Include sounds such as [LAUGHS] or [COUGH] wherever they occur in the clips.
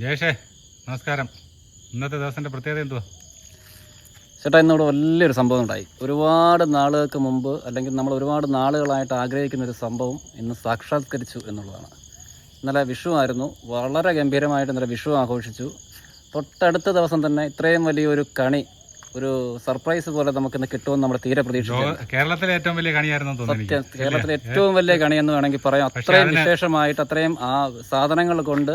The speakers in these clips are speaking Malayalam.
ജയേഷേ നമസ്കാരം. ഇന്നത്തെ ദിവസത്തിന്റെ പ്രത്യേകത എന്തുവാ? ചേട്ടാ ഇന്നിവിടെ വലിയൊരു സംഭവം ഉണ്ടായി. ഒരുപാട് നാളുകൾക്ക് മുമ്പ് അല്ലെങ്കിൽ നമ്മൾ ഒരുപാട് നാളുകളായിട്ട് ആഗ്രഹിക്കുന്ന ഒരു സംഭവം ഇന്ന് സാക്ഷാത്കരിച്ചു എന്നുള്ളതാണ്. ഇന്നലെ വിഷു ആയിരുന്നു. വളരെ ഗംഭീരമായിട്ട് ഇന്നലെ വിഷു ആഘോഷിച്ചു. തൊട്ടടുത്ത ദിവസം തന്നെ ഇത്രയും വലിയൊരു കണി ഒരു സർപ്രൈസ് പോലെ നമുക്ക് ഇന്ന് കിട്ടുമെന്ന് നമ്മുടെ തീരെ പ്രതീക്ഷിച്ചു കേരളത്തിലെ ഏറ്റവും വലിയ കണിയായിരുന്നു തോന്നുന്നു സത്യം. കേരളത്തിലെ ഏറ്റവും വലിയ കണി എന്ന് വേണമെങ്കിൽ പറയാം. അത്രയും വിശേഷമായിട്ട് അത്രയും ആ സാധനങ്ങൾ കൊണ്ട്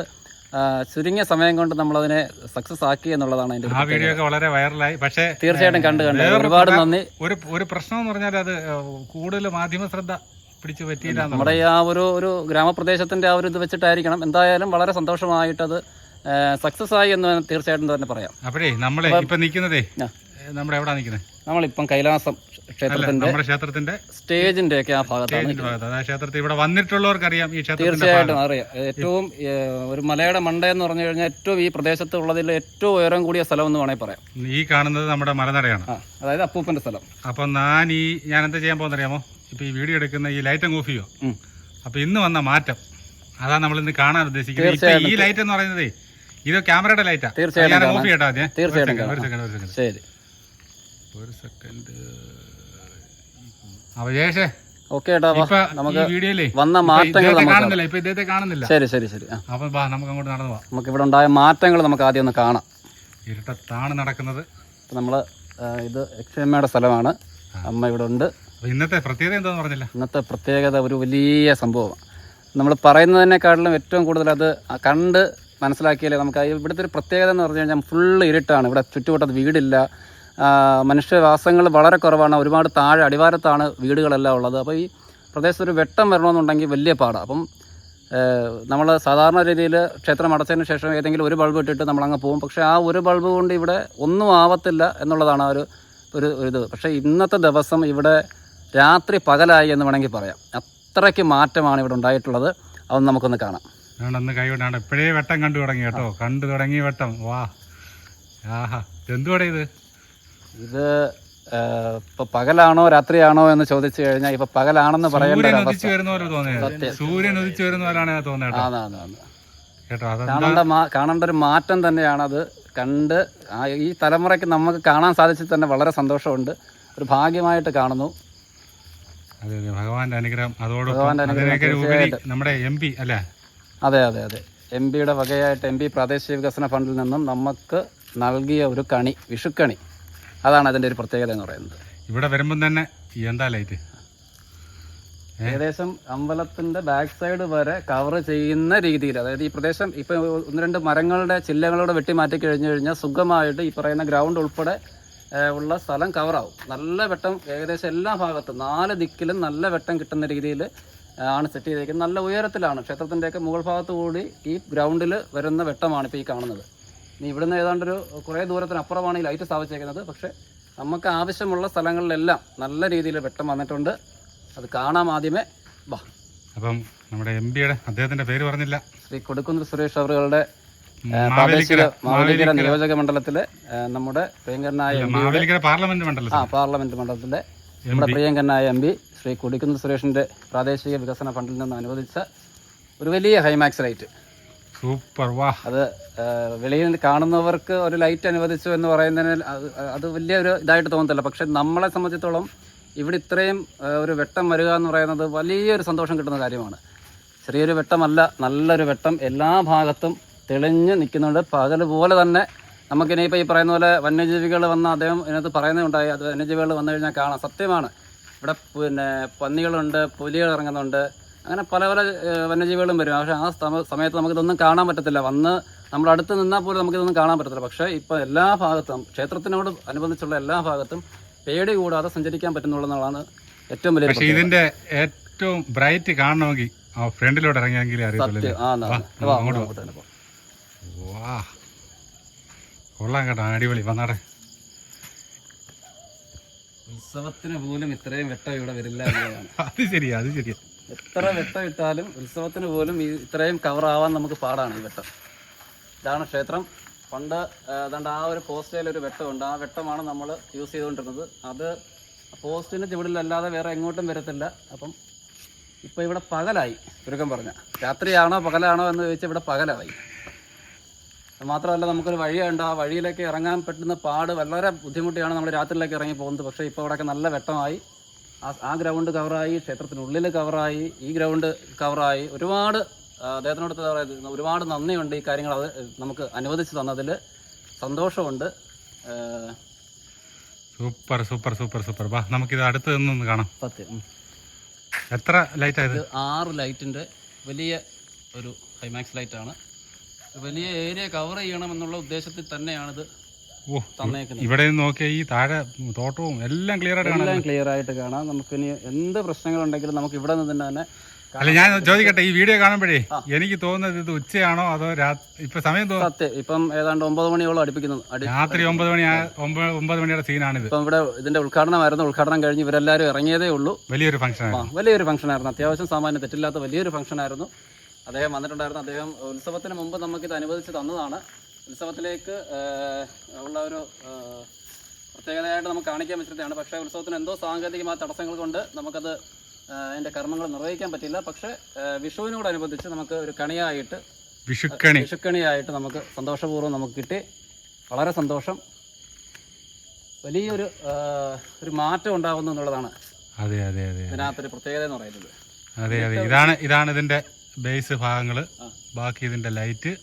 ചുരുങ്ങിയ സമയം കൊണ്ട് നമ്മൾ അതിനെ സക്സസ് ആക്കി എന്നുള്ളതാണ് അതിന്റെ ആ വീഡിയോ ഒക്കെ വളരെ വൈറലായി. പക്ഷേ തീർച്ചയായിട്ടും കണ്ടു കണ്ടു. ഒരുപാട് നന്ദി. ഒരു ഒരു പ്രശ്നം എന്ന് പറഞ്ഞാൽ അത് കൂടുതൽ മാധ്യമ ശ്രദ്ധ പിടിച്ചു പറ്റിയില്ല. നമ്മുടെ ആ ഒരു ഒരു ഗ്രാമപ്രദേശത്തിന്റെ ആ ഒരു ഇത് വെച്ചിട്ടായിരിക്കണം. എന്തായാലും വളരെ സന്തോഷമായിട്ട് അത് സക്സസ് ആയി എന്ന് തീർച്ചയായിട്ടും തന്നെ പറയാം. അപ്പോഴേ നമ്മളെ ഇപ്പൊ നിൽക്കുന്നതേ. നമ്മുടെ എവിടെ നിൽക്കുന്നത് നമ്മളിപ്പം കൈലാസം ക്ഷേത്രത്തിന്റെ നമ്മുടെ ക്ഷേത്രത്തിന്റെ സ്റ്റേജിന്റെ ഒക്കെ ആ ഭാഗത്താണ് ക്ഷേത്രത്തിൽ ഇവിടെ വന്നിട്ടുള്ളവർക്കറിയാം ഈ ക്ഷേത്രത്തിന്റെ തീർച്ചയായിട്ടും അറിയാം. ഏറ്റവും ഒരു മലയുടെ മണ്ട എന്ന് പറഞ്ഞു കഴിഞ്ഞാൽ ഏറ്റവും ഈ പ്രദേശത്ത് ഉള്ളതിൽ ഏറ്റവും ഉയരം കൂടിയ സ്ഥലം എന്ന് വേണമെങ്കിൽ പറയാം. ഈ കാണുന്നത് നമ്മുടെ മലനടയാണ്. അതായത് അപ്പൂപ്പന്റെ സ്ഥലം. അപ്പൊ ഞാൻ ഈ ഞാൻ എന്താ ചെയ്യാൻ പോകുന്നറിയാമോ? ഇപ്പൊ ഈ വീഡിയോ എടുക്കുന്ന ഈ ലൈറ്റ് അങ്ങ് ഓഫ് ചെയ്യോ. അപ്പൊ ഇന്ന് വന്ന മാറ്റം. അതാണ് നമ്മൾ ഇന്ന് കാണാൻ ഉദ്ദേശിക്കുന്നത്. ഈ ലൈറ്റ് എന്ന് പറയുന്നത് ഇത് ക്യാമറയുടെ ലൈറ്റാ? തീർച്ചയായിട്ടും ഓഫ് ചെയ്യട്ടോ ആദ്യം തീർച്ചയായിട്ടും ശരി. ഒരു സെക്കൻഡ് ഓക്കെ ഏട്ടാ നമുക്ക് വന്ന മാറ്റങ്ങൾ നമുക്ക് കാണുന്നില്ല ഇപ്പൊ ഇദ്ദേഹത്തെ കാണുന്നില്ല. ശരി ശരി ശരി. ആ. അപ്പൊ വാ നമുക്ക് അങ്ങോട്ട് നടന്നു പോവാം. നമുക്ക് ഇവിടെ ഉണ്ടായ മാറ്റങ്ങൾ നമുക്ക് ആദ്യം ഒന്ന് കാണാം. ഇരുട്ടത്താണ് നടക്കുന്നത്. നമ്മൾ നമ്മൾ ഇത് എക്സമ്മയുടെ സ്ഥലമാണ്. അമ്മ ഇവിടെ ഉണ്ട്. ഇന്നത്തെ പ്രത്യേകത എന്താന്ന് പറഞ്ഞില്ല. ഇന്നത്തെ പ്രത്യേകത ഒരു വലിയ സംഭവമാണ് നമ്മൾ പറയുന്നതിനേക്കാട്ടിലും ഏറ്റവും കൂടുതൽ അത് കണ്ട് മനസ്സിലാക്കിയാലേ നമുക്ക് ഇവിടുത്തെ ഒരു പ്രത്യേകത എന്ന് പറഞ്ഞു കഴിഞ്ഞാൽ ഫുള്ള് ഇരുട്ടാണ്. ഇവിടെ ചുറ്റുവട്ടത്ത് വീടില്ല. മനുഷ്യവാസങ്ങൾ വളരെ കുറവാണ്. ഒരുപാട് താഴെ അടിവാരത്താണ് വീടുകളെല്ലാം ഉള്ളത്. അപ്പോൾ ഈ പ്രദേശത്ത് ഒരു വെട്ടം വരണമെന്നുണ്ടെങ്കിൽ വലിയ പാടാണ് അപ്പം നമ്മൾ സാധാരണ രീതിയിൽ ക്ഷേത്രം അടച്ചതിന് ശേഷം ഏതെങ്കിലും ഒരു ബൾബ് ഇട്ടിട്ട് നമ്മൾ അങ്ങ് പോകും. പക്ഷേ ആ ഒരു ബൾബ് കൊണ്ട് ഇവിടെ ഒന്നും ആവത്തില്ല എന്നുള്ളതാണ് ആ ഒരു ഒരു ഇത്. പക്ഷേ ഇന്നത്തെ ദിവസം ഇവിടെ രാത്രി പകലായി എന്ന് വേണമെങ്കിൽ പറയാം. അത്രയ്ക്ക് മാറ്റമാണ് ഇവിടെ ഉണ്ടായിട്ടുള്ളത്. അതൊന്ന് നമുക്കൊന്ന് കാണാം. അന്ന് കൈവിട്ടാണ് ഇപ്പോഴേ വെട്ടം കണ്ടു തുടങ്ങി കേട്ടോ. കണ്ടു തുടങ്ങി വെട്ടം. വാ. ആഹാ. എന്തുവാടേ ഇത്? ഇത് ഇപ്പൊ പകലാണോ രാത്രിയാണോ എന്ന് ചോദിച്ചു കഴിഞ്ഞാൽ ഇപ്പൊ പകലാണെന്ന് പറയേണ്ട സൂര്യൻ ഉദിച്ചു വരുന്ന പോലെ തോന്നിയത്. സൂര്യൻ ഉദിച്ചു വരുന്ന കേട്ടോ. കാണേണ്ട മാ- കാണേണ്ട ഒരു മാറ്റം തന്നെയാണത്. കണ്ട് ആ ഈ തലമുറയ്ക്ക് നമുക്ക് കാണാൻ സാധിച്ചത് തന്നെ വളരെ സന്തോഷമുണ്ട്. ഒരു ഭാഗ്യമായിട്ട് കാണുന്നു. അതെ അതെ. ഭഗവാന്റെ അനുഗ്രഹം. അതോടൊപ്പം ഭഗവാന്റെ അനുഗ്രഹം അതിനൊക്കെ ഉപരി നമ്മുടെ എം പി അല്ലേ? അതെ അതെ അതെ. എം പിയുടെ വകയായിട്ട് എം പി പ്രാദേശിക വികസന ഫണ്ടിൽ നിന്നും നമുക്ക് നൽകിയ ഒരു കണി വിഷുക്കണി. അതാണ് അതിന്റെ ഒരു പ്രത്യേകത എന്ന് പറയുന്നത്. ഇവിടെ വരുമ്പം തന്നെ എന്താ ലൈറ്റ് ഏകദേശം അമ്പലത്തിന്റെ ബാക്ക് സൈഡ് വരെ കവർ ചെയ്യുന്ന രീതിയിൽ അതായത് ഈ പ്രദേശം ഇപ്പൊ ഒന്ന് രണ്ട് മരങ്ങളുടെ ചില്ലകളോട് വെട്ടി മാറ്റി കഴിഞ്ഞു കഴിഞ്ഞാൽ സുഖമായിട്ട് ഈ പറയുന്ന ഗ്രൗണ്ട് ഉൾപ്പെടെ ഉള്ള സ്ഥലം കവറാവും നല്ല വെട്ടം ഏകദേശം എല്ലാ ഭാഗത്തും നാല് ദിക്കിലും നല്ല വെട്ടം കിട്ടുന്ന രീതിയിൽ ആണ് സെറ്റ് ചെയ്തേക്കുന്നത്. നല്ല ഉയരത്തിലാണ് ക്ഷേത്രത്തിന്റെയൊക്കെ മുകൾ ഭാഗത്തു കൂടി ഈ ഗ്രൗണ്ടിൽ വരുന്ന വെട്ടമാണ് ഇപ്പോൾ ഈ കാണുന്നത്. ഇനി ഇവിടുന്ന് ഏതാണ്ടൊരു കുറേ ദൂരത്തിനപ്പുറമാണ് ഈ ലൈറ്റ് സ്ഥാപിച്ചേക്കുന്നത്. പക്ഷേ നമുക്ക് ആവശ്യമുള്ള സ്ഥലങ്ങളിലെല്ലാം നല്ല രീതിയിൽ വെട്ടം വന്നിട്ടുണ്ട്. അത് കാണാം ആദ്യമേ. വാ അപ്പം നമ്മുടെ എം പിയുടെ അദ്ദേഹത്തിന്റെ പേര് പറഞ്ഞില്ല. ശ്രീ കൊടുക്കുന്നിൽ സുരേഷ് അവറുകളുടെ പ്രാദേശിക മാവേലിക്കര നിയോജക മണ്ഡലത്തിലെ നമ്മുടെ പ്രിയങ്കരനായ മാവേലിക്കര പാർലമെന്റ് മണ്ഡലം ആ പാർലമെന്റ് മണ്ഡലത്തിലെ നമ്മുടെ പ്രിയങ്കരനായ എം പി ശ്രീ കൊടിക്കുന്നിൽ സുരേഷിന്റെ പ്രാദേശിക വികസന ഫണ്ടിൽ നിന്ന് അനുവദിച്ച ഒരു വലിയ ഹൈമാക്സ് ലൈറ്റ്. സൂപ്പർ വാ. അത് വെളിയിൽ നിന്ന് കാണുന്നവർക്ക് ഒരു ലൈറ്റ് അനുവദിച്ചു എന്ന് പറയുന്നതിന് അത് വലിയൊരു ഇതായിട്ട് തോന്നത്തില്ല. പക്ഷെ നമ്മളെ സംബന്ധിച്ചിടത്തോളം ഇവിടെ ഇത്രയും ഒരു വെട്ടം വരിക എന്ന് പറയുന്നത് വലിയൊരു സന്തോഷം കിട്ടുന്ന കാര്യമാണ്. ചെറിയൊരു വെട്ടമല്ല നല്ലൊരു വെട്ടം എല്ലാ ഭാഗത്തും തെളിഞ്ഞ് നിൽക്കുന്നുണ്ട്. പകൽ പോലെ തന്നെ നമുക്കിനിയിപ്പോൾ ഈ പറയുന്ന പോലെ വന്യജീവികൾ വന്ന അദ്ദേഹം ഇതിനകത്ത് പറയുന്നുണ്ടായി. അത് വന്യജീവികൾ വന്നു കഴിഞ്ഞാൽ കാണാം. സത്യമാണ്. ഇവിടെ പിന്നെ പന്നികളുണ്ട് പുലികൾ ഇറങ്ങുന്നുണ്ട്. അങ്ങനെ പല പല വന്യജീവികളും വരും. പക്ഷേ ആ സമ- സമയത്ത് നമുക്കിതൊന്നും കാണാൻ പറ്റത്തില്ല. വന്ന് നമ്മൾ അടുത്ത് നിന്നാൽ പോലും നമുക്കിതൊന്നും കാണാൻ പറ്റത്തില്ല. പക്ഷേ ഇപ്പോൾ എല്ലാ ഭാഗത്തും ക്ഷേത്രത്തിനോട് അനുബന്ധിച്ചുള്ള എല്ലാ ഭാഗത്തും പേടി കൂടാതെ സഞ്ചരിക്കാൻ പറ്റുന്നുള്ളതാണ് ഏറ്റവും വലിയ പക്ഷേ ഇതിന്റെ ഏറ്റവും ബ്രൈറ്റ് കാണണമെങ്കിൽ ആ ഫ്രണ്ടിലോട്ട് ഇറങ്ങിയെങ്കിലേ അറിയത്തുള്ളൂ അങ്ങോട്ട് വാ. കൊള്ളാം കേട്ടോ അടിപൊളി. വന്നാടെ ഉത്സവത്തിന് പോലും ഇത്രയും വെട്ടം ഇവിടെ വരില്ല [LAUGHS] അത് ശരിയാ അത് ശരിയാ. എത്ര വെട്ടം ഇട്ടാലും ഉത്സവത്തിന് പോലും ഈ ഇത്രയും കവർ ആവാൻ നമുക്ക് പാടാണ് ഈ വെട്ടം. ഇതാണ് ക്ഷേത്രം. പണ്ട് ഏതാണ്ട് ആ ഒരു പോസ്റ്റേൽ ഒരു വെട്ടമുണ്ട്. ആ വെട്ടമാണ് നമ്മൾ യൂസ് ചെയ്തുകൊണ്ടിരുന്നത്. അത് പോസ്റ്റിന് ചുവടിലല്ലാതെ വേറെ എങ്ങോട്ടും വരത്തില്ല. അപ്പം ഇപ്പോൾ ഇവിടെ പകലായി ചുരുക്കം പറഞ്ഞ. രാത്രിയാണോ പകലാണോ എന്ന് ചോദിച്ചാൽ ഇവിടെ പകലായി. മാത്രമല്ല നമുക്കൊരു വഴിയുണ്ട്. ആ വഴിയിലേക്ക് ഇറങ്ങാൻ പറ്റുന്ന പാട് വളരെ ബുദ്ധിമുട്ടിയാണ് നമ്മൾ രാത്രിയിലേക്ക് ഇറങ്ങി പോകുന്നത്. പക്ഷേ ഇപ്പോൾ ഇവിടെയൊക്കെ നല്ല വെട്ടമായി. ആ ഗ്രൗണ്ട് കവറായി ക്ഷേത്രത്തിനുള്ളിൽ കവറായി ഈ ഗ്രൗണ്ട് കവറായി. ഒരുപാട് അദ്ദേഹത്തിനോട് ഒരുപാട് നന്ദിയുണ്ട് ഈ കാര്യങ്ങൾ അത് നമുക്ക് അനുവദിച്ച് തന്നതിൽ സന്തോഷമുണ്ട്. Super super super super. വാ നമുക്കിത് അടുത്ത് നിന്നൊന്ന് കാണാം. സത്യം. എത്ര ലൈറ്റ് ആയത്? ആറ് ലൈറ്റിന്റെ വലിയ ഒരു ഹൈമാക്സ് ലൈറ്റാണ് വലിയ ഏരിയ കവർ ചെയ്യണം എന്നുള്ള ഉദ്ദേശത്തിൽ തന്നെയാണിത് ഇവിടെ നോക്കിയാൽ ഈ താഴെ തോട്ടവും എല്ലാം ക്ലിയർ ആയിട്ട് കാണാം എല്ലാം ക്ലിയർ ആയിട്ട് കാണാം. നമുക്ക് ഇനി എന്ത് പ്രശ്നങ്ങളുണ്ടെങ്കിലും നമുക്ക് ഇവിടെ നിന്ന് തന്നെ അല്ല ഞാൻ ചോദിക്കട്ടെ ഈ വീഡിയോ കാണുമ്പോഴേ എനിക്ക് തോന്നുന്നത് ഇത് ഉച്ചയാണോ അതോ ഇപ്പൊ സമയം സത്യം. ഇപ്പം ഏതാണ്ട് ഒമ്പത് മണിയോളം അടുപ്പിക്കുന്നത് രാത്രി ഒമ്പത് മണി ഒമ്പത് മണിയുടെ സീനാണിത്. ഇപ്പം ഇവിടെ ഇതിന്റെ ഉദ്ഘാടനമായിരുന്നു. ഉദ്ഘാടനം കഴിഞ്ഞ് ഇവരെല്ലാവരും ഇറങ്ങിയതേ ഉള്ളൂ. വലിയൊരു ഫംഗ്ഷൻ വലിയൊരു ഫംഗ്ഷൻ ആയിരുന്നു. അത്യാവശ്യം സാമാന്യം തെറ്റില്ലാത്ത വലിയൊരു ഫംഗ്ഷൻ ആയിരുന്നു. അദ്ദേഹം വന്നിട്ടുണ്ടായിരുന്നു. അദ്ദേഹം ഉത്സവത്തിന് മുമ്പ് നമുക്ക് ഇത് അനുവദിച്ച് തന്നതാണ്. ഉത്സവത്തിലേക്ക് ഉള്ള ഒരു പ്രത്യേകതയായിട്ട് നമുക്ക് കാണിക്കാൻ പറ്റുന്നതാണ്. പക്ഷേ ഉത്സവത്തിന് എന്തോ സാങ്കേതികമായ തടസ്സങ്ങൾ കൊണ്ട് നമുക്കത് അതിന്റെ കർമ്മങ്ങൾ നിർവഹിക്കാൻ പറ്റില്ല. പക്ഷേ വിഷുവിനോടനുബന്ധിച്ച് നമുക്ക് ഒരു കണിയായിട്ട് വിഷുക്കണി. വിഷുക്കണിയായിട്ട് നമുക്ക് സന്തോഷപൂർവം നമുക്ക് കിട്ടി. വളരെ സന്തോഷം. വലിയൊരു ഒരു മാറ്റം ഉണ്ടാകുന്നു എന്നുള്ളതാണ് അതെ അതെ അതെ ഇതിനകത്തൊരു പ്രത്യേകത എന്ന് പറയുന്നത്. അതെ അതെ. ഇതാണ് ഇതാണ് ഇതിന്റെ ബേസ് ഭാഗങ്ങൾ ബാക്കി ഇതിന്റെ ലൈറ്റ്.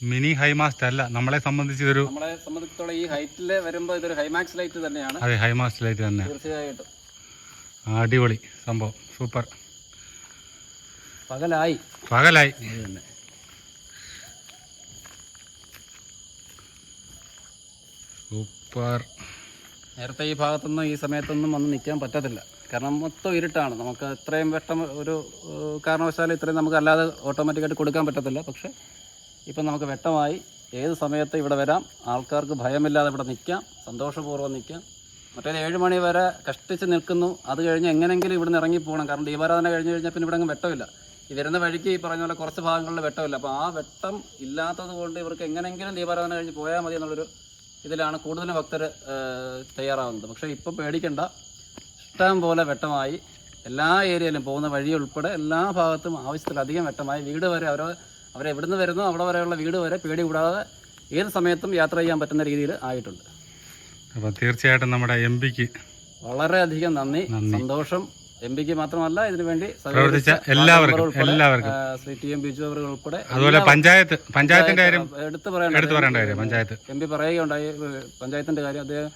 മിനി ഹൈമാസ്റ്റ് അല്ല നമ്മളെ സംബന്ധിച്ച് ഇതൊരു നമ്മളെ സംബന്ധിച്ചിടത്തോളം ഈ ഹൈറ്റിൽ വരുമ്പോൾ ഇതൊരു ഹൈമാക്സ് ലൈറ്റ് തന്നെയാണ്. അതെ ഹൈമാസ്റ്റ് ലൈറ്റ് തന്നെ. തീർച്ചയായിട്ടും. അടിപൊളി സംഭവം സൂപ്പർ. പകലായി. പകലായി. സൂപ്പർ. നേരത്തെ ഈ ഭാഗത്തൊന്നും ഈ സമയത്തൊന്നും വന്ന് നിൽക്കാൻ പറ്റത്തില്ല. കാരണം മൊത്തം ഇരുട്ടാണ്. നമുക്ക് ഇത്രയും വെട്ടം ഒരു കാരണവശാലും ഇത്രയും നമുക്ക് അല്ലാതെ ഓട്ടോമാറ്റിക്കായിട്ട് കൊടുക്കാൻ പറ്റത്തില്ല. പക്ഷേ ഇപ്പം നമുക്ക് വ്യക്തമായി ഏത് സമയത്ത് ഇവിടെ വരാം? ആൾക്കാർക്ക് ഭയമില്ലാതെ ഇവിടെ നിൽക്കാം സന്തോഷപൂർവം നിൽക്കാം മറ്റേത് ഏഴ് മണി വരെ കഷ്ടിച്ച് നിൽക്കുന്നു. അത് കഴിഞ്ഞ് എങ്ങനെയെങ്കിലും ഇവിടുന്ന് ഇറങ്ങി പോകണം. കാരണം ദീപാരാധന കഴിഞ്ഞ് കഴിഞ്ഞാൽ പിന്നെ ഇവിടെ അങ്ങ് വെട്ടമില്ല. ഈ വരുന്ന വഴിക്ക് ഈ പറഞ്ഞ പോലെ കുറച്ച് ഭാഗങ്ങളിൽ വെട്ടമില്ല. അപ്പോൾ ആ വെട്ടം ഇല്ലാത്തത് കൊണ്ട് ഇവർക്ക് എങ്ങനെയെങ്കിലും ദീപാരാധന കഴിഞ്ഞ് പോയാൽ മതി എന്നുള്ളൊരു ഇതിലാണ് കൂടുതലും ഭക്തർ തയ്യാറാവുന്നത്. പക്ഷേ ഇപ്പം പേടിക്കണ്ട. ഇഷ്ടം പോലെ വെട്ടമായി. എല്ലാ ഏരിയയിലും പോകുന്ന വഴി ഉൾപ്പെടെ എല്ലാ ഭാഗത്തും ആവശ്യത്തിലധികം വെട്ടമായി. വീട് വരെ അവർ അവരെവിടുന്ന് വരുന്നു അവിടെ വരെയുള്ള വീട് വരെ പേടി കൂടാതെ ഏത് സമയത്തും യാത്ര ചെയ്യാൻ പറ്റുന്ന രീതിയിൽ ആയിട്ടുണ്ട്. അപ്പോൾ തീർച്ചയായിട്ടും നമ്മുടെ എം പിക്ക് വളരെയധികം നന്ദി. സന്തോഷം. എം പിക്ക് മാത്രമല്ല ഇതിനു വേണ്ടി പ്രവർത്തിച്ച എല്ലാവർക്കും എല്ലാവർക്കും. ശ്രീ ടി എം ബിജു അവർ ഉൾപ്പെടെ അതുപോലെ പഞ്ചായത്ത് പഞ്ചായത്തിന്റെ കാര്യം എടുത്തു പറയേണ്ട കാര്യം പഞ്ചായത്ത്. എം പി പറയുകയുണ്ടായി പഞ്ചായത്തിന്റെ കാര്യം. അദ്ദേഹം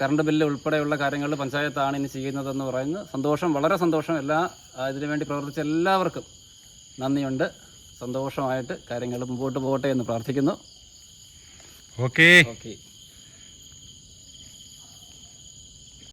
കറണ്ട് ബില്ല് ഉൾപ്പെടെയുള്ള കാര്യങ്ങൾ പഞ്ചായത്താണ് ഇനി ചെയ്യുന്നതെന്ന് പറയുന്നത് സന്തോഷം വളരെ സന്തോഷം. എല്ലാ ഇതിനുവേണ്ടി ഇതിനു വേണ്ടി പ്രവർത്തിച്ച എല്ലാവർക്കും നന്ദിയുണ്ട്. സന്തോഷമായിട്ട് കാര്യങ്ങൾ മുമ്പോട്ട് പോകട്ടെ എന്ന് പ്രാർത്ഥിക്കുന്നു. Okay okay